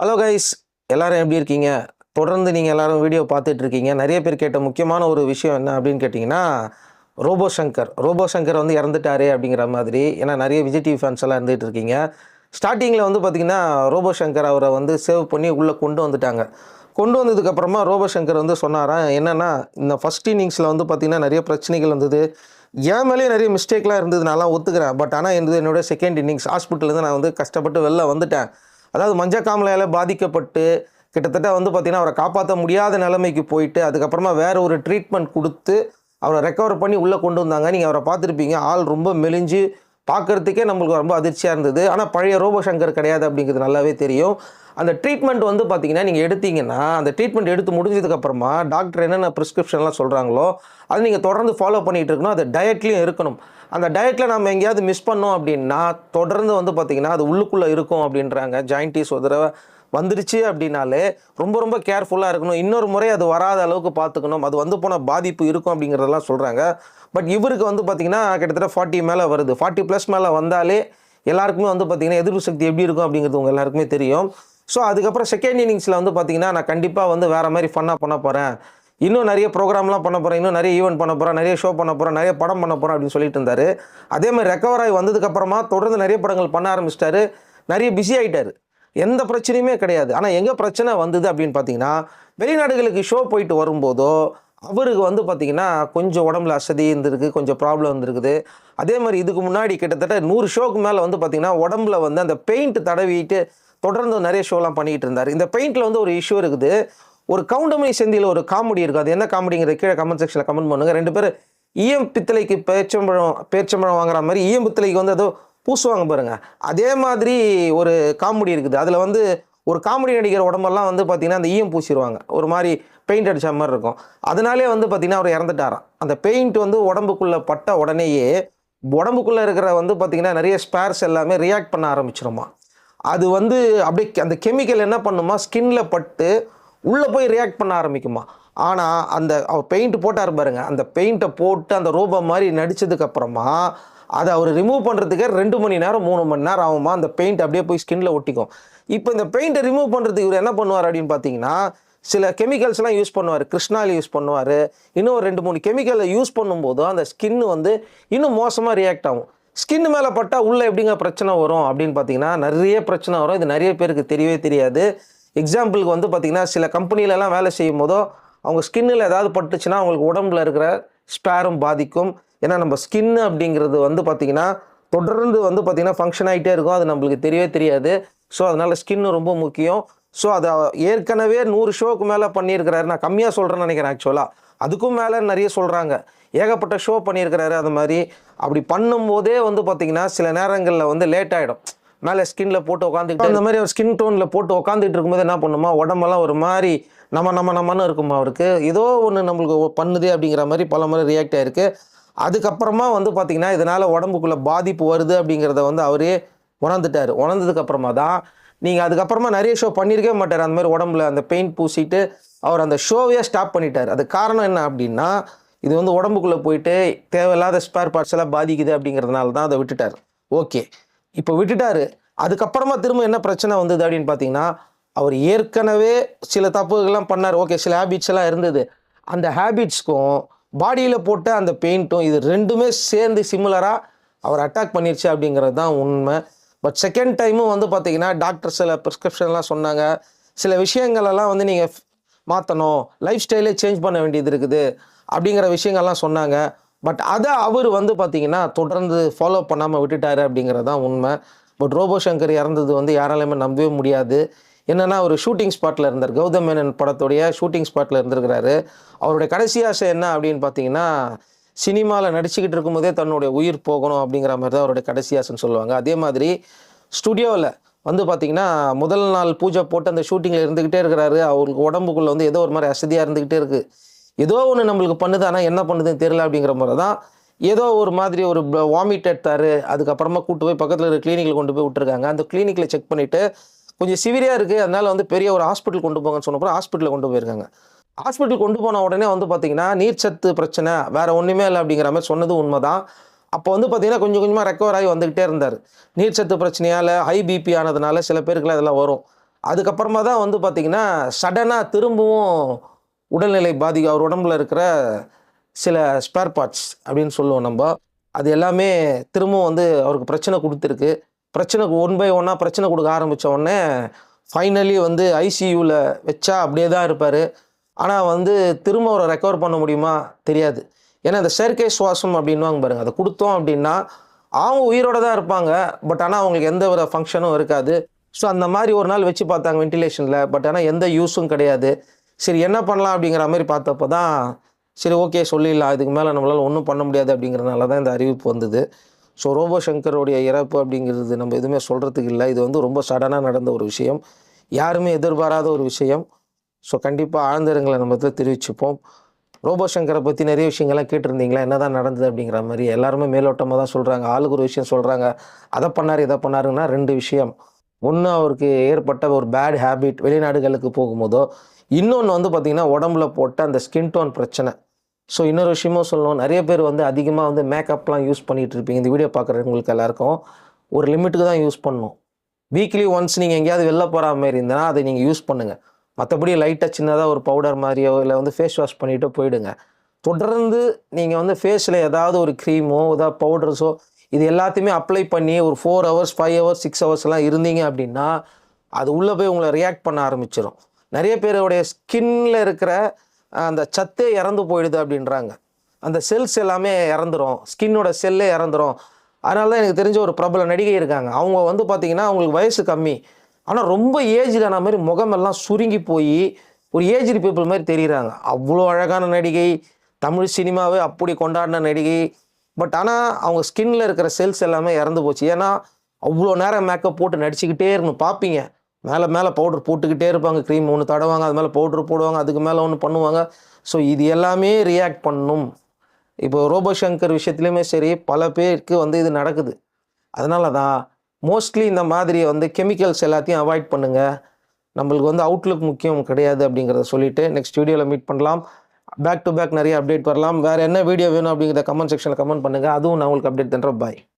Hello guys எல்லாரும் எப்படி இருக்கீங்க? தொடர்ந்து நீங்கள் எல்லாரும் வீடியோ பார்த்துட்டு இருக்கீங்க. நிறைய பேர் கேட்ட முக்கியமான ஒரு விஷயம் என்ன அப்படின்னு கேட்டிங்கன்னா ரோபோ சங்கர். ரோபோ சங்கர் வந்து இறந்துட்டாரு அப்படிங்கிற மாதிரி. ஏன்னா நிறைய விஜய் டிவி ஃபேன்ஸ் எல்லாம் இருந்துகிட்டு இருக்கீங்க. ஸ்டார்டிங்கில் வந்து பார்த்திங்கன்னா ரோபோ சங்கர் அவரை வந்து சேவ் பண்ணி உள்ளே கொண்டு வந்துட்டாங்க. கொண்டு வந்ததுக்கப்புறமா ரோபோ சங்கர் வந்து சொன்னாராம் என்னென்னா இந்த ஃபஸ்ட் இன்னிங்ஸில் வந்து பார்த்திங்கன்னா நிறைய பிரச்சனைகள் வந்தது என் மேலேயே நிறைய மிஸ்டேக்லாம் இருந்தது. நான்லாம் ஒத்துக்கிறேன். பட் ஆனால் என்னது என்னோட செகண்ட் இன்னிங்ஸ் ஹாஸ்பிட்டலேருந்து நான் வந்து கஷ்டப்பட்டு வெளில வந்துட்டேன். அதாவது மஞ்சக்காமலையால் பாதிக்கப்பட்டு கிட்டத்தட்ட வந்து பார்த்திங்கன்னா அவரை காப்பாற்ற முடியாத நிலைமைக்கு போயிட்டு அதுக்கப்புறமா வேற ஒரு ட்ரீட்மெண்ட் கொடுத்து அவரை ரெக்கவர் பண்ணி உள்ளே கொண்டு வந்தாங்க. நீங்கள் அவரை பார்த்துருப்பீங்க. ஆள் ரொம்ப மெலிஞ்சு பார்க்குறதுக்கே நம்மளுக்கு ரொம்ப அதிர்ச்சியாக இருந்தது. ஆனால் பழைய ரோபோ சங்கர் கிடையாது அப்படிங்கிறது நல்லாவே தெரியும். அந்த ட்ரீட்மெண்ட் வந்து பார்த்தீங்கன்னா நீங்கள் எடுத்தீங்கன்னா அந்த ட்ரீட்மெண்ட் எடுத்து முடிஞ்சதுக்கப்புறமா டாக்டர் என்னென்ன ப்ரிஸ்கிரிப்ஷன்லாம் சொல்கிறாங்களோ அதை நீங்கள் தொடர்ந்து ஃபாலோ பண்ணிகிட்டு இருக்கணும். அது டயட்லேயும் இருக்கணும். அந்த டயட்டில் நம்ம எங்கேயாவது மிஸ் பண்ணோம் அப்படின்னா தொடர்ந்து வந்து பார்த்திங்கன்னா அது உள்ளுக்குள்ளே இருக்கும் அப்படின்றாங்க. ஜாயின்டிஸ் ஒரு தடவை வந்துடுச்சு அப்படின்னாலே ரொம்ப ரொம்ப கேர்ஃபுல்லாக இருக்கணும். இன்னொரு முறை அது வராத அளவுக்கு பார்த்துக்கணும் அது வந்து போன பாதிப்பு இருக்கும் அப்படிங்கிறதெல்லாம் சொல்கிறாங்க பட் இவருக்கு வந்து பார்த்திங்கன்னா கிட்டத்தட்ட ஃபார்ட்டி மேலே வருது. ஃபார்ட்டி ப்ளஸ் மேலே வந்தாலே எல்லாருக்குமே வந்து பார்த்திங்கன்னா எதிர்ப்பு சக்தி எப்படி இருக்கும் அப்படிங்கிறது உங்கள் எல்லாருக்குமே தெரியும். ஸோ அதுக்கப்புறம் செகண்ட் இன்னிங்ஸில் வந்து பார்த்திங்கன்னா நான் கண்டிப்பாக வந்து வேறு மாதிரி ஃபன்னாக பண்ண போகிறேன் இன்னும் நிறைய ப்ரோக்ராம்லாம் பண்ண போகிறேன் இன்னும் நிறைய ஈவெண்ட் பண்ண போகிறேன் நிறைய ஷோ பண்ண போகிறேன் நிறைய படம் பண்ண போகிறேன் அப்படின்னு சொல்லிட்டு இருந்தார். அதே மாதிரி ரெக்கவர் ஆகி வந்ததுக்கப்புறமா தொடர்ந்து நிறைய படங்கள் பண்ண ஆரம்பிச்சிட்டாரு. நிறைய பிஸி ஆகிட்டார் எந்த பிரச்சனையுமே கிடையாது. ஆனால் எங்கே பிரச்சனை வந்தது அப்படின்னு பார்த்தீங்கன்னா வெளிநாடுகளுக்கு ஷோ போயிட்டு வரும்போதோ அவருக்கு வந்து பார்த்திங்கன்னா கொஞ்சம் உடம்புல அசதி இருந்திருக்கு. கொஞ்சம் ப்ராப்ளம் இருந்திருக்குது. அதே மாதிரி இதுக்கு முன்னாடி கிட்டத்தட்ட நூறு ஷோக்கு மேலே வந்து பார்த்திங்கன்னா உடம்புல வந்து அந்த பெயிண்ட் தடவிட்டு தொடர்ந்து நிறைய ஷோலாம் பண்ணிக்கிட்டு இருந்தார். இந்த பெயிண்டில் வந்து ஒரு இஷ்யூ இருக்குது. ஒரு கவுண்டமணி செந்தியில் ஒரு காமெடி இருக்குது அது என்ன காமெடிங்கிற கீழே கமெண்ட் செக்ஷனில் கமெண்ட் பண்ணுங்கள் ரெண்டு பேர் ஈயம் பித்தளைக்கு பேச்சம்பழம் பேச்சம்பழம் வாங்குற மாதிரி ஈயம் பித்தளைக்கு வந்து ஏதோ பூசுவாங்க பாருங்க. அதே மாதிரி ஒரு காமெடி இருக்குது. அதில் வந்து ஒரு காமெடி நடிகர் உடம்பெல்லாம் வந்து பார்த்திங்கன்னா அந்த ஈயம் பூசிடுவாங்க ஒரு மாதிரி பெயிண்ட் அடித்த மாதிரி இருக்கும். அதனாலே வந்து பார்த்திங்கன்னா அவர் இறந்துட்டாராம். அந்த பெயிண்ட் வந்து உடம்புக்குள்ளே பட்ட உடனேயே உடம்புக்குள்ளே இருக்கிற வந்து பார்த்திங்கன்னா நிறைய ஸ்பேர்ஸ் எல்லாமே ரியாக்ட் பண்ண ஆரம்பிச்சிருமா அது வந்து அப்படியே அந்த கெமிக்கல் என்ன பண்ணுமா? ஸ்கின்ல பட்டு உள்ளே போய் ரியாக்ட் பண்ண ஆரம்பிக்குமா? ஆனால் அந்த அவர் பெயிண்ட் போட்டார் பாருங்க. அந்த பெயிண்ட்டை போட்டு அந்த ரோபோ மாதிரி நடித்ததுக்கப்புறமா அதை அவர் ரிமூவ் பண்ணுறதுக்கே ரெண்டு மணி நேரம் மூணு மணி நேரம் ஆகுமா? அந்த பெயிண்ட் அப்படியே போய் ஸ்கின்ல ஒட்டிக்கும். இப்போ இந்த பெயிண்ட்டை ரிமூவ் பண்ணுறதுக்கு இவர் என்ன பண்ணுவார் அப்படின்னு பார்த்தீங்கன்னா சில கெமிக்கல்ஸ்லாம் யூஸ் பண்ணுவார். கிருஷ்ணாவில் யூஸ் பண்ணுவார். இன்னும் ஒரு ரெண்டு மூணு கெமிக்கலை யூஸ் பண்ணும்போது அந்த ஸ்கின் வந்து இன்னும் மோசமாக ரியாக்ட் ஆகும். ஸ்கின் மேலே பட்டால் உள்ளே எப்படிங்க பிரச்சனை வரும் அப்படின்னு பார்த்தீங்கன்னா நிறைய பிரச்சனை வரும். இது நிறைய பேருக்கு தெரியவே தெரியாது. எக்ஸாம்பிளுக்கு வந்து பார்த்திங்கன்னா சில கம்பெனிலலாம் வேலை செய்யும் போதோ அவங்க ஸ்கின்னில் ஏதாவது பட்டுச்சுன்னா அவங்களுக்கு உடம்புல இருக்கிற ஸ்பேரும் பாதிக்கும். ஏன்னா நம்ம ஸ்கின்னு அப்படிங்கிறது வந்து பார்த்திங்கன்னா தொடர்ந்து வந்து பார்த்திங்கன்னா ஃபங்க்ஷன் ஆகிட்டே இருக்கும். அது நம்மளுக்கு தெரியவே தெரியாது. ஸோ அதனால் ஸ்கின்னு ரொம்ப முக்கியம். ஸோ அதை ஏற்கனவே நூறு ஷோக்கு மேலே பண்ணியிருக்கிறாரு. நான் கம்மியாக சொல்கிறேன்னு நினைக்கிறேன் ஆக்சுவலாக அதுக்கும் மேலே நிறைய சொல்கிறாங்க ஏகப்பட்ட ஷோ பண்ணியிருக்கிறாரு அது மாதிரி. அப்படி பண்ணும்போதே வந்து பார்த்திங்கன்னா சில நேரங்களில் வந்து லேட் ஆகிடும் மேலே ஸ்கின்ல போட்டு உட்காந்துக்கிட்டு அந்த மாதிரி ஒரு ஸ்கின் டோனில் போட்டு உட்காந்துட்டு இருக்கும்போது என்ன பண்ணுமா? உடம்பெல்லாம் ஒரு மாதிரி நம்ம நம்ம நம்மன்னு இருக்குமா அவருக்கு? ஏதோ ஒன்று நம்மளுக்கு பண்ணுது அப்படிங்கிற மாதிரி பல முறை ரியாக்ட் ஆயிருக்கு. அதுக்கப்புறமா வந்து பார்த்திங்கன்னா இதனால் உடம்புக்குள்ளே பாதிப்பு வருது அப்படிங்கிறத வந்து அவரே உணர்ந்துட்டார். உணர்ந்ததுக்கு அப்புறமா தான் நீங்கள் அதுக்கப்புறமா நிறைய ஷோ பண்ணியிருக்கவே மாட்டார். அந்த மாதிரி உடம்புல அந்த பெயிண்ட் பூசிட்டு அவர் அந்த ஷோவே ஸ்டாப் பண்ணிட்டார். அது காரணம் என்ன அப்படின்னா இது வந்து உடம்புக்குள்ளே போயிட்டு தேவையில்லாத ஸ்பேர் பார்ட்ஸ் எல்லாம் பாதிக்குது அப்படிங்கிறதுனால தான் அதை விட்டுட்டார். ஓகே இப்போ விட்டுட்டாரு. அதுக்கப்புறமா திரும்ப என்ன பிரச்சனை வந்தது அப்படின்னு பார்த்தீங்கன்னா அவர் ஏற்கனவே சில தப்புகள்லாம் பண்ணார். ஓகே சில ஹேபிட்ஸ் எல்லாம் இருந்தது. அந்த ஹேபிட்ஸ்க்கும் பாடியில் போட்ட அந்த பெயிண்ட்டும் இது ரெண்டுமே சேர்ந்து சிமிலராக அவர் அட்டாக் பண்ணிருச்சு அப்படிங்கிறது தான் உண்மை. பட் செகண்ட் டைமும் வந்து பார்த்தீங்கன்னா டாக்டர் சில ப்ரிஸ்கிரிப்ஷன்லாம் சொன்னாங்க. சில விஷயங்களெல்லாம் வந்து நீங்கள் மாற்றணும் லைஃப் ஸ்டைலே சேஞ்ச் பண்ண வேண்டியது இருக்குது. அப்படிங்கிற விஷயங்கள்லாம் சொன்னாங்க. பட் அதை அவர் வந்து பார்த்திங்கன்னா தொடர்ந்து ஃபாலோ பண்ணாமல் விட்டுட்டாரு அப்படிங்கிறது தான் உண்மை. பட் ரோபோ சங்கர் இறந்தது வந்து யாராலையுமே நம்பவே முடியாது. என்னென்னா ஒரு ஷூட்டிங் ஸ்பாட்டில் இருந்தார். கௌதம் மேனன் படத்துடைய ஷூட்டிங் ஸ்பாட்டில் இருந்திருக்கிறாரு. அவருடைய கடைசி ஆசை என்ன அப்படின்னு பார்த்தீங்கன்னா சினிமாவில் நடிச்சுக்கிட்டு இருக்கும்போதே தன்னுடைய உயிர் போகணும் அப்படிங்கிற மாதிரி தான் அவருடைய கடைசி ஆசைன்னு சொல்லுவாங்க. அதே மாதிரி ஸ்டுடியோவில் வந்து பார்த்தீங்கன்னா முதல் நாள் பூஜை போட்டு அந்த ஷூட்டிங்கில் இருந்துக்கிட்டே இருக்கிறாரு. அவருக்கு உடம்புக்குள்ளே வந்து ஏதோ ஒரு மாதிரி அசதியாக இருந்துக்கிட்டே இருக்குது ஏதோ ஒன்று நம்மளுக்கு பண்ணுது ஆனால் என்ன பண்ணுதுன்னு தெரியல அப்படிங்கிற மாதிரி தான் ஏதோ ஒரு மாதிரி ஒரு வாமிட் எடுத்தார். அதுக்கப்புறமா கூட்டு போய் பக்கத்தில் இருக்கிற கிளினிக்கில் கொண்டு போய் விட்டுருக்காங்க. அந்த கிளினிக்கில் செக் பண்ணிவிட்டு கொஞ்சம் சிவிரியாக இருக்குது அதனால் வந்து பெரிய ஒரு ஹாஸ்பிட்டல் கொண்டு போங்கன்னு சொன்னப்போ ஹாஸ்பிட்டலில் கொண்டு போயிருக்காங்க. ஹாஸ்பிட்டல் கொண்டு போன உடனே வந்து பார்த்தீங்கன்னா நீர்ச்சத்து பிரச்சனை வேறு ஒன்றுமே இல்லை அப்படிங்கிற மாதிரி சொன்னது உண்மைதான். அப்போ வந்து பார்த்திங்கன்னா கொஞ்சம் கொஞ்சமாக ரெக்கவர் ஆகி வந்துக்கிட்டே இருந்தார். நீர்ச்சத்து பிரச்சனையால் ஹை பிபி ஆனதுனால சில பேருக்குலாம் இதெல்லாம் வரும். அதுக்கப்புறமா தான் வந்து பார்த்திங்கன்னா சடனாக திரும்பவும் உடல்நிலை பாதிக்கும் அவர் உடம்புல இருக்கிற சில ஸ்பேர் பார்ட்ஸ் அப்படின்னு சொல்லுவோம் நம்ம. அது எல்லாமே திரும்பவும் வந்து அவருக்கு பிரச்சனை கொடுத்துருக்கு. பிரச்சனை ஒன் பை ஒன்னாக பிரச்சனை கொடுக்க ஆரம்பித்த உடனே ஃபைனலி வந்து ஐசியூவில் வச்சா அப்படியே தான் இருப்பார். ஆனால் வந்து திரும்ப அவரை ரெக்கவர் பண்ண முடியுமா? தெரியாது. ஏன்னா இந்த செயற்கை சுவாசம் அப்படின்வாங்க பாருங்கள் அதை கொடுத்தோம் அப்படின்னா அவங்க உயிரோட தான் இருப்பாங்க. பட் ஆனால் அவங்களுக்கு எந்த ஒரு ஃபங்க்ஷனும் இருக்காது. ஸோ அந்த மாதிரி ஒரு நாள் வச்சு பார்த்தாங்க வென்டிலேஷனில் பட் ஆனால் எந்த யூஸும் கிடையாது. சரி என்ன பண்ணலாம் அப்படிங்கிற மாதிரி பார்த்தப்போ தான் சரி ஓகே சொல்லிடலாம். இதுக்கு மேலே நம்மளால் ஒன்றும் பண்ண முடியாது அப்படிங்கிறனால தான் இந்த அறிவிப்பு வந்தது. ஸோ ரோபோ சங்கருடைய இறப்பு அப்படிங்கிறது நம்ம எதுவுமே சொல்கிறதுக்கு இல்லை. இது வந்து ரொம்ப சடனாக நடந்த ஒரு விஷயம். யாருமே எதிர்பாராத ஒரு விஷயம். ஸோ கண்டிப்பாக ஆழ்ந்தருங்களை நம்ம இதில் தெரிவிச்சுப்போம். ரோபோ சங்கரை பற்றி நிறைய விஷயங்கள்லாம் கேட்டிருந்தீங்களா? என்ன தான் நடந்தது அப்படிங்கிற மாதிரி எல்லாருமே மேலோட்டமாக தான் சொல்கிறாங்க ஆளுக்கு ஒரு விஷயம் சொல்கிறாங்க அதை பண்ணார் இதை பண்ணாருன்னா ரெண்டு விஷயம். ஒன்று அவருக்கு ஏற்பட்ட ஒரு பேட் ஹேபிட் வெளிநாடுகளுக்கு போகும்போதோ இன்னொன்று வந்து பார்த்திங்கன்னா உடம்புல போட்ட அந்த ஸ்கின் டோன் பிரச்சனை. ஸோ இன்னொரு விஷயமும் சொல்லணும். நிறைய பேர் வந்து அதிகமாக வந்து மேக்கப்லாம் யூஸ் பண்ணிகிட்டு இருப்பீங்க. இந்த வீடியோ பார்க்குறவங்களுக்கு எல்லாருக்கும். ஒரு லிமிட்டுக்கு தான் யூஸ் பண்ணணும். வீக்லி ஒன்ஸ் நீங்கள் எங்கேயாவது வெளில போகிற மாதிரி இருந்தனா அதை நீங்கள் யூஸ் பண்ணுங்கள் மற்றபடி லைட்டாக சின்னதாக ஒரு பவுடர் மாதிரியோ இல்லை வந்து ஃபேஸ் வாஷ் பண்ணிவிட்டு போயிடுங்க. தொடர்ந்து நீங்கள் வந்து ஃபேஸில் ஏதாவது ஒரு க்ரீமோ ஏதாவது பவுடர்ஸோ இது எல்லாத்தையுமே அப்ளை பண்ணி ஒரு four hours five hours six ஹவர்ஸ்லாம் இருந்தீங்க அப்படின்னா அது உள்ளே போய் உங்களை ரியாக்ட் பண்ண ஆரம்பிச்சிடும் நிறைய பேருடைய ஸ்கின்ல இருக்கிற அந்த சத்தே இறந்து போயிடுது அப்படின்றாங்க. அந்த செல்ஸ் எல்லாமே இறந்துரும். ஸ்கின்னோட செல்லே இறந்துரும். அதனால தான் எனக்கு தெரிஞ்ச ஒரு பிரபல நடிகை இருக்காங்க. அவங்க வந்து பார்த்திங்கன்னா அவங்களுக்கு வயசு கம்மி. ஆனால் ரொம்ப ஏஜ்டான மாதிரி முகமெல்லாம் சுருங்கி போய் ஒரு ஏஜ்டு பீப்புள் மாதிரி தெரிகிறாங்க அவ்வளோ அழகான நடிகை தமிழ் சினிமாவே அப்படி கொண்டாடின நடிகை பட் ஆனால் அவங்க ஸ்கின்ல இருக்கிற செல்ஸ் எல்லாமே இறந்து போச்சு. ஏன்னா அவ்வளோ நேரம் மேக்கப் போட்டு நடிச்சுக்கிட்டே இருக்கணும் பார்ப்பீங்க மேலே மேலே பவுடர் போட்டுக்கிட்டே இருப்பாங்க. க்ரீம் ஒன்று தடவாங்க அது மேலே பவுடர் போடுவாங்க அதுக்கு மேலே ஒன்று பண்ணுவாங்க. ஸோ இது எல்லாமே ரியாக்ட் பண்ணும். இப்போ ரோபோ சங்கர் விஷயத்துலையுமே சரி பல பேருக்கு வந்து இது நடக்குது. அதனால தான் மோஸ்ட்லி இந்த மாதிரி வந்து கெமிக்கல்ஸ் எல்லாத்தையும் அவாய்ட் பண்ணுங்கள் நம்மளுக்கு வந்து அவுட்லுக் முக்கியம் கிடையாது அப்படிங்கிறத சொல்லிவிட்டு நெக்ஸ்ட் வீடியோவில் மீட் பண்ணலாம். பேக் டு பேக் நிறைய அப்டேட் வரலாம். வேறு என்ன வீடியோ வேணும் அப்படிங்கிற கமெண்ட் செக்ஷனில் கமெண்ட் பண்ணுங்கள் அதுவும் நான் உங்களுக்கு அப்டேட் தந்துடுறேன். பாய்